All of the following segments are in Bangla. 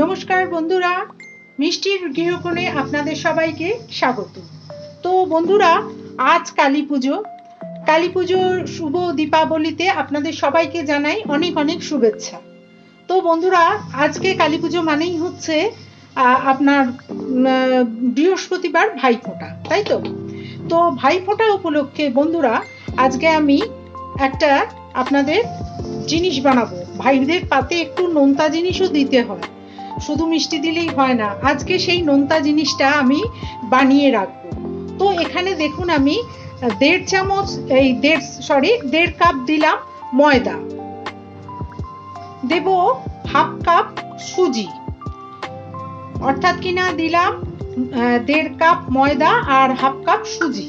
নমস্কার বন্ধুরা, মিষ্টির গৃহকোণে আপনাদের সবাইকে স্বাগত। তো বন্ধুরা, আজ কালী পুজো। কালী পুজোর শুভ দীপাবলিতে আপনাদের সবাইকে জানাই অনেক অনেক শুভেচ্ছা। তো বন্ধুরা, আজকে কালী পুজো মানেই হচ্ছে আপনার বৃহস্পতিবার ভাইফোঁটা, তাই তো? তো ভাইফোঁটা উপলক্ষে বন্ধুরা, আজকে আমি একটা আপনাদের জিনিস বানাবো। ভাইদের পাতে একটু নোনতা জিনিসও দিতে হয়। শুধু মিষ্টি দিলেই হয় না, আজকে সেই নোনতা জিনিসটা আমি বানিয়ে রাখব। তো এখানে দেখুন আমি দেড় চামচ, এই দেড় সরি দেড় কাপ দিলাম ময়দা। দেব হাফ কাপ সুজি। অর্থাৎ কিনা দিলাম দেড় কাপ ময়দা আর হাফ কাপ সুজি।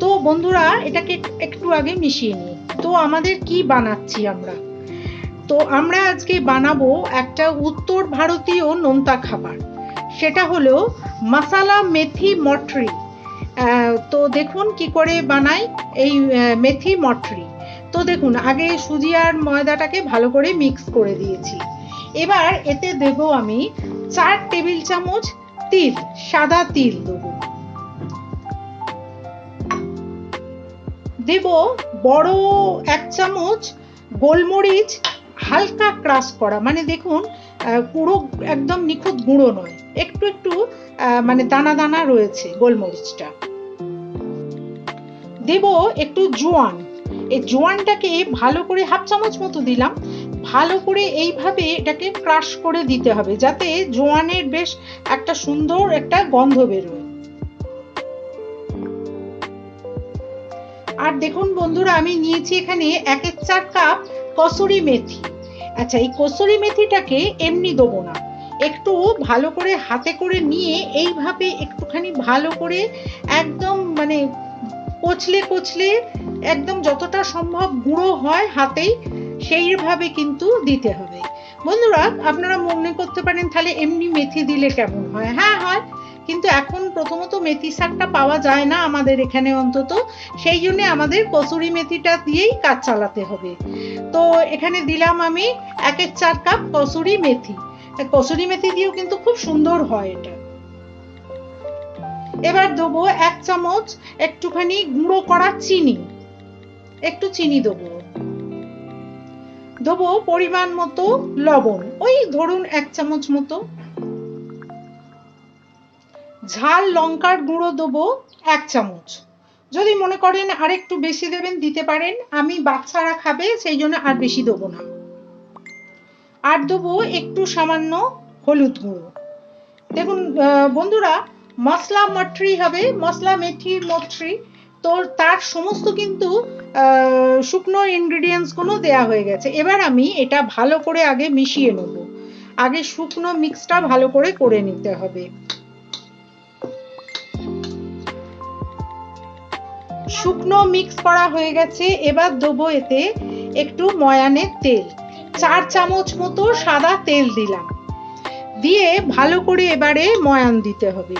তো বন্ধুরা, এটাকে একটু আগে মিশিয়ে নিই। তো আমাদের কি বানাচ্ছি আমরা? তো আমরা আজকে বানাবো একটা উত্তর ভারতীয় নোনতা খাবার। সেটা হলো মাসালা মেথি মটরি তো দেখুন কি করে বানাই এই মেথি মটরি তো দেখুন, আগে সুজি আর ময়দাটাকে ভালো করে মিক্স করে দিয়েছি। এবার এতে দেব আমি চার টেবিল চামচ তিল, সাদা তিল দেবো। দেব বড় এক চামচ গোলমরিচ হালকা ক্রাশ করা মানে দেখুন পুরো একদম নিখুঁত গুঁড়ো নয়, একটু একটু মানে দানা দানা রয়েছে গোলমরিচটা। দেব একটু জোয়ান, এই জোয়ানটাকে ভালো করে হাফ চামচ মতো দিলাম, ভালো করে এইভাবে এটাকে ক্রাশ করে দিতে হবে, যাতে জোয়ানের বেশ একটা সুন্দর একটা গন্ধ বেরোয়। আর দেখুন বন্ধুরা, আমি নিয়েছি এখানে এক এক চার কাপ কসুরি মেথি। আচ্ছা এই কসুরি মেথিটাকে এমনি দেবো না। একটু ভালো করে হাতে করে নিয়ে এইভাবে একটুখানি ভালো করে একদম মানে কচলে কচলে একদম যতটা সম্ভব গুঁড়ো হয় হাতেই, সেইভাবে কিন্তু দিতে হবে। বন্ধুরা, আপনারা মনে করতে পারেন তাহলে এমনি মেথি দিলে কেমন হয়? হ্যাঁ হয়। কিন্তু এখন প্রথমত মেথি শাকটা পাওয়া যায় না আমাদের এখানে অন্তত। সেই জন্য আমাদের কসুরি মেথিটা দিয়েই কাজ চালাতে হবে। তো এখানে দিলাম আমি এক এক চার কাপ কসুরি মেথি। কসুরি মেথি দিয়েও কিন্তু খুব সুন্দর হয় এটা। এবার দেবো এক চামচ একটুখানি গুঁড়ো করা চিনি। একটু চিনি দেবো। দেবো পরিমাণ মতো লবণ। ওই ধরুন এক চামচ মতো। ঝাল লঙ্কার গুঁড়ো দেবো এক চামচ। যদি মনে করেন আর একটু বেশি দেবেন, দিতে পারেন। আমি বাচ্চারা খাবে, সেই জন্য আর বেশি দেবো না। আর দেবো একটু সামান্য হলুদ গুঁড়ো। দেখুন বন্ধুরা, মশলা মটরি হবে, মশলা মেথি মটরি তো তার সমস্ত কিন্তু শুকনো ইনগ্রিডিয়েন্টসগুলো দেয়া হয়ে গেছে। এবার আমি এটা ভালো করে আগে মিশিয়ে নেব। আগে শুকনো মিক্সটা ভালো করে করে নিতে হবে। শুকনো মিক্স করা হয়ে গেছে। এবার দেবো এতে একটু ময়ানের তেল। চার চামচ মতো সাদা তেল দিলাম। দিয়ে ভালো করে এবারে ময়ান দিতে হবে।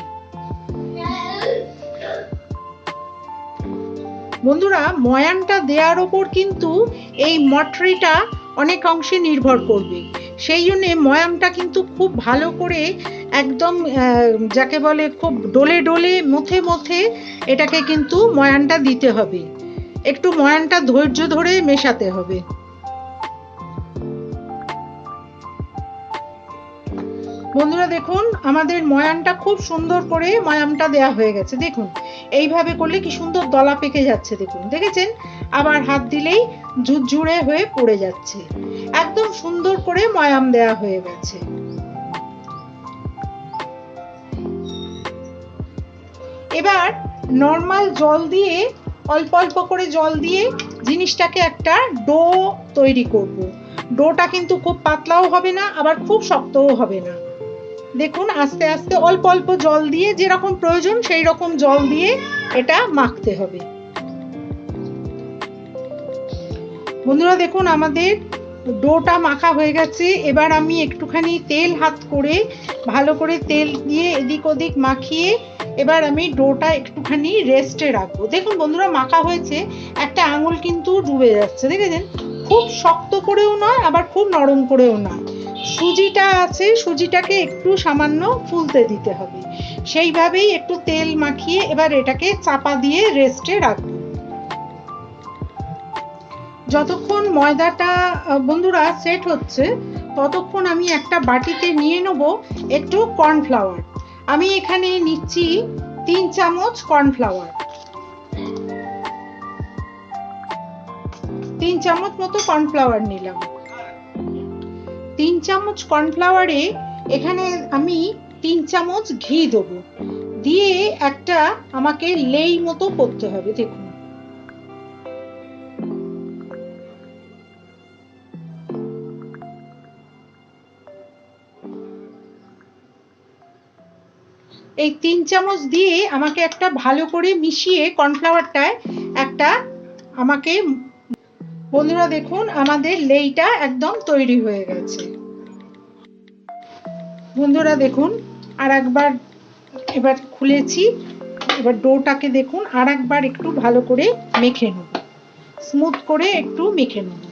বন্ধুরা, ময়ানটা দেওয়ার ওপর কিন্তু এই মটরিটা অনেক অংশে নির্ভর করবে। সেই জন্যে ময়ামটা কিন্তু খুব ভালো করে একদম যাকে বলে খুব ডোলে ডোলে মথে মথে এটাকে কিন্তু ময়ানটা দিতে হবে। একটু ময়ানটা ধৈর্য ধরে মেশাতে হবে। বন্ধুরা দেখুন, আমাদের ময়ানটা খুব সুন্দর করে ময়ামটা দেয়া হয়ে গেছে। দেখুন, এইভাবে করলে কি সুন্দর দলা পেকে যাচ্ছে, দেখুন। দেখেছেন? আবার হাত দিলেই ঝুরঝুরে হয়ে পড়ে যাচ্ছে। একদম সুন্দর করে ময়াম দেয়া হয়ে গেছে। এবার নর্মাল জল দিয়ে, অল্প অল্প করে জল দিয়ে জিনিসটাকে একটা ডো তৈরি করব। ডোটা কিন্তু খুব পাতলাও হবে না, আবার খুব শক্তও হবে না। দেখুন, আস্তে আস্তে অল্প অল্প জল দিয়ে যেরকম প্রয়োজন সেই রকম জল দিয়ে এটা মাখতে হবে। বন্ধুরা, দেখুন, আমাদের ডোটা মাখা হয়ে গেছে। এবার আমি একটুখানি তেল হাত করে ভালো করে তেল দিয়ে এদিক ওদিক মাখিয়ে এবার আমি ডোটা একটুখানি রেস্টে রাখব। দেখুন, বন্ধুরা, মাখা হয়েছে। একটা আঙুল কিন্তু ডুবে যাচ্ছে, দেখেছেন? খুব শক্ত করেও নয়, আবার খুব নরম করেও নয়। সুজিটা আছে, সুজিটাকে একটু সামান্য ফুলতে দিতে হবে। সেইভাবেই একটু তেল মাখিয়ে এবার এটাকে চাপা দিয়ে রেস্টে রাখব। যতক্ষণ ময়দাটা বন্ধুরা সেট হচ্ছে, ততক্ষণ আমি একটা বাটিতে নিয়ে নেব একটু কর্নফ্লাওয়ার। আমি এখানে নিচ্ছি তিন চামচ কর্নফ্লাওয়ার। তিন চামচ মতো কর্নফ্লাওয়ার নিলাম। তিন চামচ কর্নফ্লাওয়ারে এখানে আমি তিন চামচ ঘি দেবো। দিয়ে একটা আমাকে লেই মতো করতে হবে, দেখুন। এই তিন চামচ দিয়ে আমাকে একটা ভালো করে মিশিয়ে কর্নফ্লাওয়ারটায় একটা আমাকে বন্ধুরা দেখুন, আমাদের লেইটা একদম তৈরি হয়ে গেছে। বন্ধুরা দেখুন আর একবার এবার খুলেছি। এবার ডোটাকে দেখুন আর একবার একটু ভালো করে মেখে নেব। স্মুথ করে একটু মেখে নেব।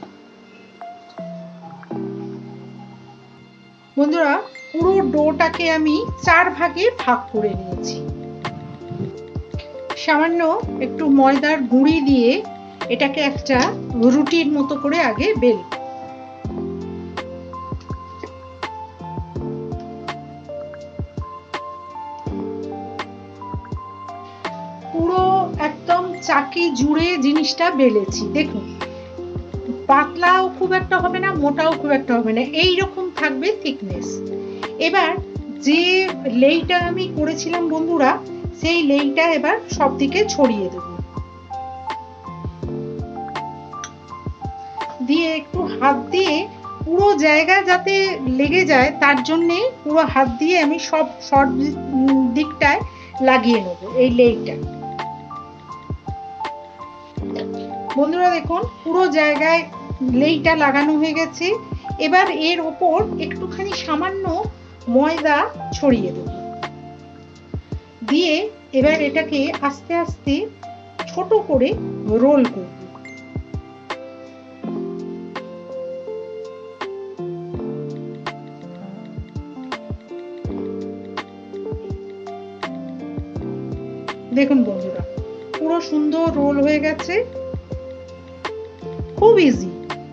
বন্ধুরা, পুরো ডোটাকে আমি চার ভাগে ভাগ করে নিয়েছি। সামান্য একটু ময়দার গুঁড়ি দিয়ে এটাকে একটা রুটির মতো করে আগে বেল। পুরো একদম চাকি জুড়ে জিনিসটা বেলেছি, দেখুন। পাতলাও খুব একটা হবে না, মোটাও খুব একটা হবে না এই রকম থাকবে থিকনেস এবার যে লেইটা আমি করেছিলাম বন্ধুরা, সেই লেইটা এবার সব দিকে ছড়িয়ে দেব। দিয়ে একটু হাত দিয়ে পুরো জায়গা যাতে লেগে যায়, তার জন্যে পুরো হাত দিয়ে আমি সব শর্ট দিকটায় লাগিয়ে নেব, এই লেইটা। বন্ধুরা দেখুন, পুরো জায়গায় লেইটা লাগানো হয়ে গেছে। এবার এর ওপর একটুখানি সামান্য ময়দা ছড়িয়ে দেব। দিয়ে এবার এটাকে আস্তে আস্তে ছোট করে রোল করব। দেখুন বন্ধুরা, পুরো সুন্দর রোল হয়ে গেছে। খুব ইজি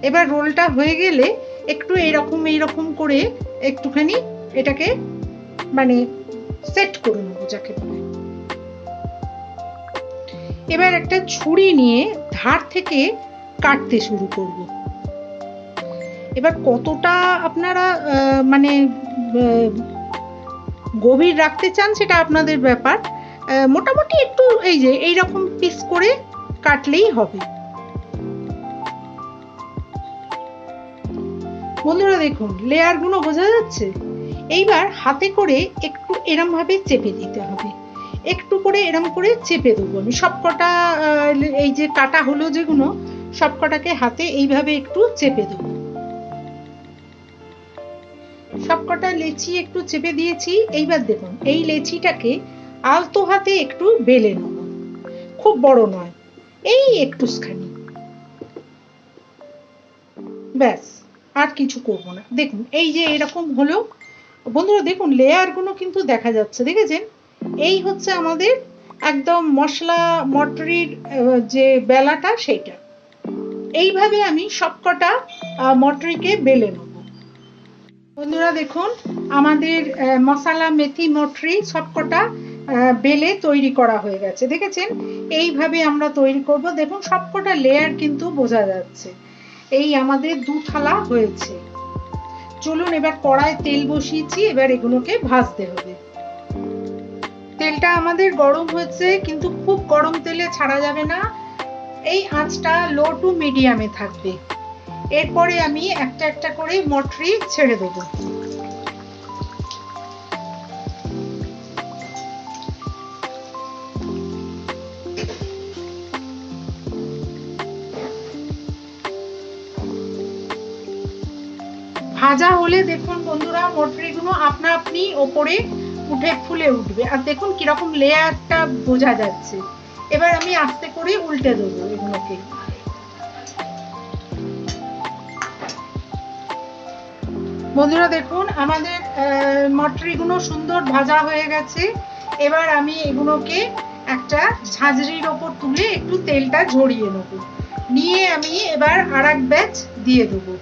এবার রোলটা হয়ে গেলে একটু এইরকম এইরকম করে একটুখানি এটাকে মানে সেট করে নেব যাকে বলে। এবার একটা ছুরি নিয়ে ধার থেকে কাটতে শুরু করব। এবার কতটা আপনারা মানে গভীর রাখতে চান সেটা আপনাদের ব্যাপার। মোটামুটি একটু এই যে, এইরকম পিস করে কাটলেই হবে। বন্ধুরা দেখুন লেয়ারগুলো বোঝা যাচ্ছে? এইবার হাতে করে একটু এরম ভাবে চেপে দিতে হবে। একটু করে এরম করে চেপে দেবো আমি। সবকটা এই যে কাটা হলো যেগুলো, সবকটাকে হাতে এইভাবে একটু চেপে দেবো। সবকটা লেচি একটু চেপে দিয়েছি। এইবার দেখুন, এই লেচিটাকে আলতো হাতে একটু বেলে নেব। খুব বড় নয়, এই একটুখানি। ব্যাস, আর কিছু করব না। দেখুন, এই যে এরকম হলো, বন্ধুরা দেখুন লেয়ারগুলো কিন্তু দেখা যাচ্ছে, দেখেছেন? এই হচ্ছে আমাদের একদম মশলা মটরির যে বেলাটা, সেইটা। এইভাবে আমি সবকটা মটরিকে বেলে নেব। বন্ধুরা দেখুন, আমাদের মশলা, মেথি, মটরি সবকটা বেলে তৈরি করা হয়ে গেছে, দেখেছেন? এইভাবে আমরা তৈরি করব। দেখুন, সবকটা লেয়ার কিন্তু বোঝা যাচ্ছে। এই আমাদের দু থালা হয়েছে। চলুন, এবার কড়ায় তেল বসিয়েছি, এবার এগুলোকে ভাজতে হবে। তেলটা আমাদের গরম হয়েছে, কিন্তু খুব গরম তেলে ছাড়া যাবে না। এই আঁচটা লো টু মিডিয়ামে থাকবে। এরপরে আমি একটা একটা করে মটরি ছেড়ে দেবো। ভাজা হলে দেখুন বন্ধুরা মটরিগুলো আপনা আপনি ওপরে উঠে ফুলে উঠবে। আর দেখুন কীরকম লেয়ারটা বোঝা যাচ্ছে। এবার আমি আস্তে করে উল্টে দেবো এগুলোকে। বন্ধুরা দেখুন, আমাদের মটরিগুলো সুন্দর ভাজা হয়ে গেছে। এবার আমি এগুলোকে একটা ঝাঁঝরির ওপর তুলে একটু তেলটা ঝরিয়ে নেব। নিয়ে আমি এবার আর ব্যাচ দিয়ে দেবো।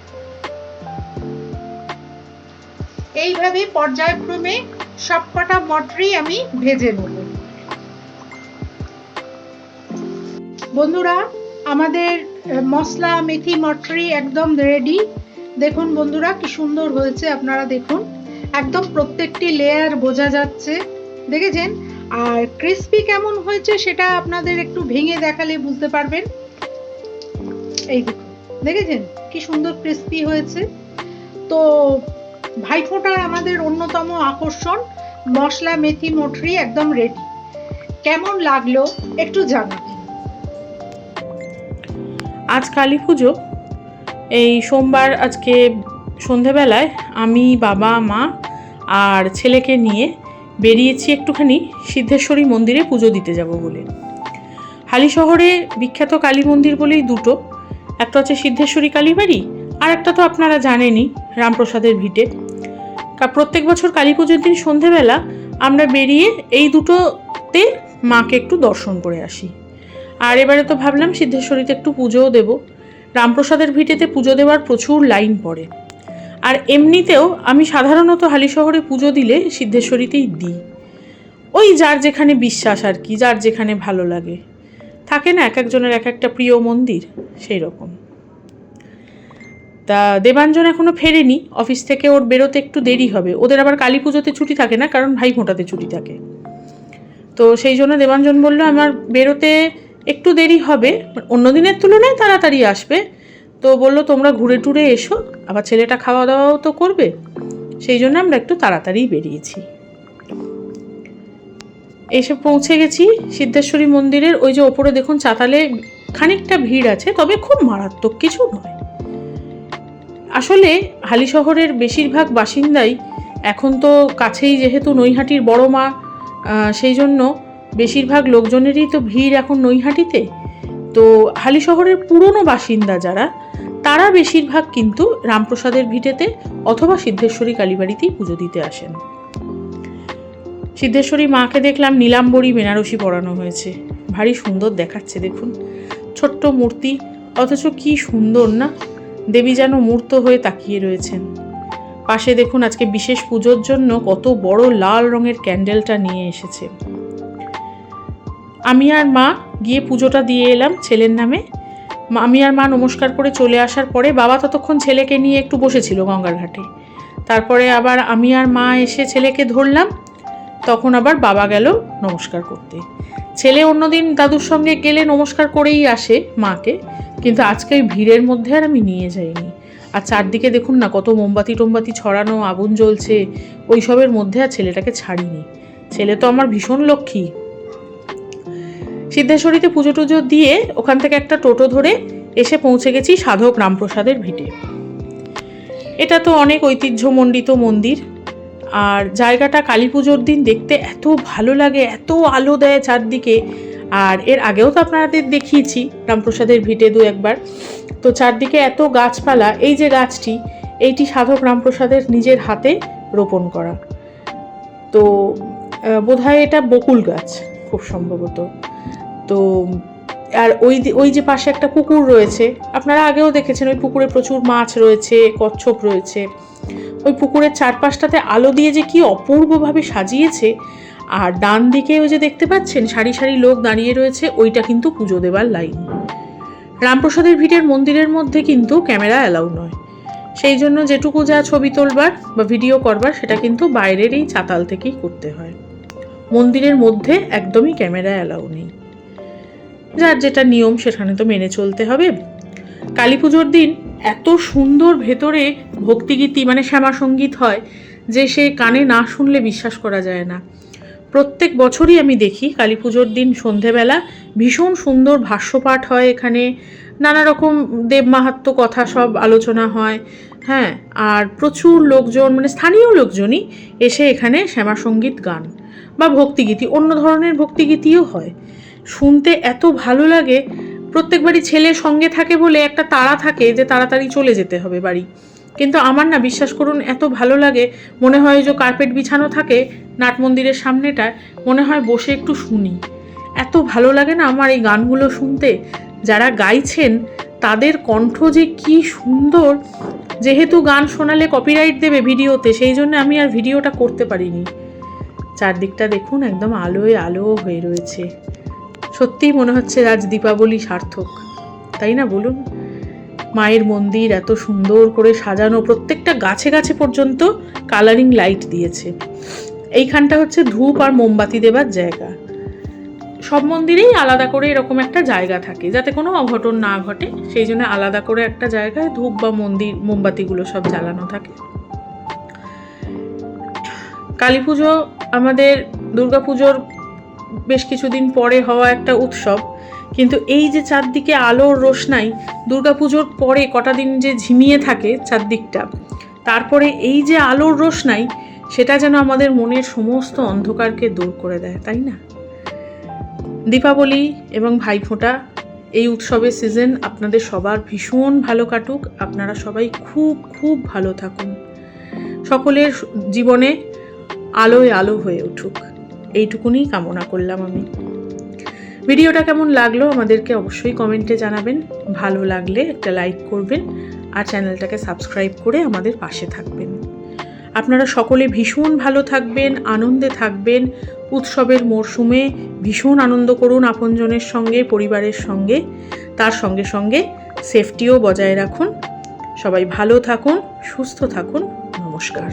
এইভাবে পর্যায়ক্রমে সবকটা মটরই আমি ভেজে নেব। বন্ধুরা, আমাদের মশলা মেথি মটরি একদম রেডি দেখুন বন্ধুরা, কি সুন্দর হয়েছে আপনারা দেখুন। একদম প্রত্যেকটি লেয়ার বোঝা যাচ্ছে। দেখেছেন? আর ক্রিস্পি কেমন হয়েছে সেটা আপনাদের একটু ভেঙে দেখালে বুঝতে পারবেন। এই দেখেছেন? কি সুন্দর ক্রিস্পি হয়েছে। তো ভাইফোঁটার আমাদের অন্যতম আকর্ষণ, মশলা, মেথি মটরি একদম রেডি কেমন লাগল একটু জানাবেন। আজ কালী পুজো। এই সোমবার আজকে সন্ধেবেলায় আমি, বাবা, মা আর ছেলেকে নিয়ে বেরিয়েছি একটুখানি সিদ্ধেশ্বরী মন্দিরে পুজো দিতে যাব বলে। হালি শহরে বিখ্যাত কালী মন্দির বলেই দুটো। একটা হচ্ছে সিদ্ধেশ্বরী কালীবাড়ি আর একটা তো আপনারা জানেনই, রামপ্রসাদের ভিটে। প্রত্যেক বছর কালী পুজোর দিন সন্ধেবেলা আমরা বেরিয়ে এই দুটোতে মাকে একটু দর্শন করে আসি। আর এবারে তো ভাবলাম সিদ্ধেশ্বরীতে একটু পুজোও দেব। রামপ্রসাদের ভিটেতে পুজো দেওয়ার প্রচুর লাইন পড়ে। আর এমনিতেও আমি সাধারণত হালি শহরে পুজো দিলে সিদ্ধেশ্বরীতেই দিই। ওই যার যেখানে বিশ্বাস আর কি, যার যেখানে ভালো লাগে। থাকে না, এক একজনের এক একটা প্রিয় মন্দির সেই রকম তা দেবাঞ্জন এখনও ফেরেনি, অফিস থেকে ওর বেরোতে একটু দেরি হবে। ওদের আবার কালী পুজোতে ছুটি থাকে না, কারণ ভাই ফোঁটাতে ছুটি থাকে। তো সেই জন্য দেবাঞ্জন বলল, আমার বেরোতে একটু দেরি হবে, অন্য দিনের তুলনায় তাড়াতাড়ি আসবে। তো বলল, তোমরা ঘুরে টুরে এসো, আবার ছেলেটা খাওয়া দাওয়াও তো করবে। সেই জন্য আমরা একটু তাড়াতাড়ি বেরিয়েছি। এসে পৌঁছে গেছি সিদ্ধেশ্বরী মন্দিরের, ওই যে ওপরে দেখুন চাতালে খানিকটা ভিড় আছে, তবে খুব মারাত্মক কিছু নয়। আসলে হালি শহরের বেশিরভাগ বাসিন্দাই এখন তো কাছেই যেহেতু নৈহাটির বড় মা সেই জন্য বেশিরভাগ লোকজনেরই তো ভিড় এখন নৈহাটিতে। তো হালি শহরের পুরনো বাসিন্দা যারা, তারা বেশিরভাগ কিন্তু রামপ্রসাদের ভিটেতে অথবা সিদ্ধেশ্বরী কালীবাড়িতেই পুজো দিতে আসেন। সিদ্ধেশ্বরী মাকে দেখলাম নীলাম্বরী বেনারসি পরানো হয়েছে। ভারী সুন্দর দেখাচ্ছে, দেখুন। ছোট্ট মূর্তি, অথচ কি সুন্দর না? দেবী যেন মূর্ত হয়ে তাকিয়ে রয়েছেন। পাশে দেখুন আজকে বিশেষ পুজোর জন্য কত বড় লাল রঙের ক্যান্ডেলটা নিয়ে এসেছে। আমি আর মা গিয়ে পুজোটা দিয়ে এলাম ছেলের নামে। আমি আর মা নমস্কার করে চলে আসার পরে বাবা ততক্ষণ ছেলেকে নিয়ে একটু বসেছিল গঙ্গার ঘাটে। তারপরে আবার আমি আর মা এসে ছেলেকে ধরলাম। তখন আবার বাবা গেল নমস্কার করতে। ছেলে অন্যদিন দাদুর সঙ্গে গেলে নমস্কার করেই আসে মাকে। কিন্তু আজকে ভিড়ের মধ্যে আর আমি নিয়ে যাইনি। আর চারদিকে দেখুন না কত মোমবাতি টোমবাতি ছড়ানো, আগুন জ্বলছে, ওইসবের মধ্যে আর ছেলেটাকে ছাড়িনি। ছেলে তো আমার ভীষণ লক্ষ্মী। সিদ্ধেশ্বরীতে পুজো টুজো দিয়ে ওখান থেকে একটা টোটো ধরে এসে পৌঁছে গেছি সাধক রামপ্রসাদের ভিটে। এটা তো অনেক ঐতিহ্যমণ্ডিত মন্দির। আর জায়গাটা কালী পুজোর দিন দেখতে এত ভালো লাগে, এত আলো দেয় চারদিকে। আর এর আগেও তো আপনাদের দেখিয়েছি, রামপ্রসাদের ভিটে দু একবার। তো চারদিকে এত গাছপালা, এই যে গাছটি, এইটি সাধক রামপ্রসাদের নিজের হাতে রোপণ করা। তো বোধহয় এটা বকুল গাছ, খুব সম্ভবত। তো, আর ওই ওই যে পাশে একটা পুকুর রয়েছে, আপনারা আগেও দেখেছেন, ওই পুকুরে প্রচুর মাছ রয়েছে, কচ্ছপ রয়েছে। ওই পুকুরের চারপাশটাতে আলো দিয়ে যে কি অপূর্বভাবে সাজিয়েছে আর ডান দিকে ওই যে দেখতে পাচ্ছেন, সারি সারি লোক দাঁড়িয়ে রয়েছে, ওইটা কিন্তু পুজো দেবার লাইন। রামপ্রসাদের ভিটের মন্দিরের মধ্যে কিন্তু ক্যামেরা অ্যালাউ নয়। সেই জন্য যেটুকু যা ছবি তোলবার বা ভিডিও করবার, সেটা কিন্তু বাইরের এই চাতাল থেকেই করতে হয়। মন্দিরের মধ্যে একদমই ক্যামেরা অ্যালাউ নেই। যার যেটা নিয়ম, সেখানে তো মেনে চলতে হবে। কালী পুজোর দিন এত সুন্দর ভেতরে ভক্তিগীতি মানে শ্যামা সংগীত হয়, যে সে কানে না শুনলে বিশ্বাস করা যায় না। প্রত্যেক বছরই আমি দেখি কালী পুজোর দিন সন্ধেবেলা ভীষণ সুন্দর ভাষ্যপাঠ হয় এখানে, নানা রকম দেব মাহাত্ম্য কথা সব আলোচনা হয় হ্যাঁ আর প্রচুর লোকজন মানে স্থানীয় লোকজনই এসে এখানে শ্যামা সংগীত গান বা ভক্তিগীতি, অন্য ধরনের ভক্তিগীতিও হয়। শুনতে এত ভালো লাগে, প্রত্যেকবারই ছেলে সঙ্গে থাকে বলে একটা তাড়া থাকে যে তাড়াতাড়ি চলে যেতে হবে বাড়ি। কিন্তু আমার না বিশ্বাস করুন, এত ভালো লাগে। মনে হয় যে কার্পেট বিছানো থাকে নাট মন্দিরের সামনেটায় মনে হয় বসে একটু শুনি। এত ভালো লাগে না আমার এই গানগুলো শুনতে। যারা গাইছেন, তাদের কণ্ঠ যে কি সুন্দর। যেহেতু গান শোনালে কপিরাইট দেবে ভিডিওতে, সেই জন্য আমি আর ভিডিওটা করতে পারিনি। চারদিকটা দেখুন, একদম আলোয় আলো হয়ে রয়েছে। সত্যিই মনে হচ্ছে আজ দীপাবলি সার্থক। তাই না বলুন? মায়ের মন্দির এত সুন্দর করে সাজানো, প্রত্যেকটা গাছে গাছে পর্যন্ত কালারিং লাইট দিয়েছে। এইখানটা হচ্ছে ধূপ আর মোমবাতি দেবার জায়গা। সব মন্দিরেই আলাদা করে এরকম একটা জায়গা থাকে, যাতে কোনো অঘটন না ঘটে, সেই জন্য আলাদা করে একটা জায়গায় ধূপ বা মন্দির, মোমবাতিগুলো সব জ্বালানো থাকে। কালী পুজো আমাদের দুর্গাপুজোর বেশ কিছুদিন পরে হওয়া একটা উৎসব। কিন্তু এই যে চারদিকে আলোর রোশনাই, দুর্গাপুজোর পরে কটা দিন যে ঝিমিয়ে থাকে চারদিকটা, তারপরে এই যে আলোর রোশনাই, সেটা যেন আমাদের মনের সমস্ত অন্ধকারকে দূর করে দেয়, তাই না? দীপাবলি এবং ভাইফোঁটা, এই উৎসবের সিজন আপনাদের সবার ভীষণ ভালো কাটুক, আপনারা সবাই খুব খুব ভালো থাকুন। সকলের জীবনে আলোয় আলো হয়ে উঠুক। এইটুকুনি কামনা করলাম আমি। ভিডিওটা কেমন লাগল আমাদেরকে অবশ্যই কমেন্টে জানাবেন। ভালো লাগলে একটা লাইক করবেন আর চ্যানেলটাকে সাবস্ক্রাইব করে আমাদের পাশে থাকবেন। আপনারা সকলে ভীষণ ভালো থাকবেন, আনন্দে থাকবেন। উৎসবের মরশুমে ভীষণ আনন্দ করুন আপনজনের সঙ্গে, পরিবারের সঙ্গে। তার সঙ্গে সঙ্গে সেফটিও বজায় রাখুন। সবাই ভালো থাকুন, সুস্থ থাকুন। নমস্কার।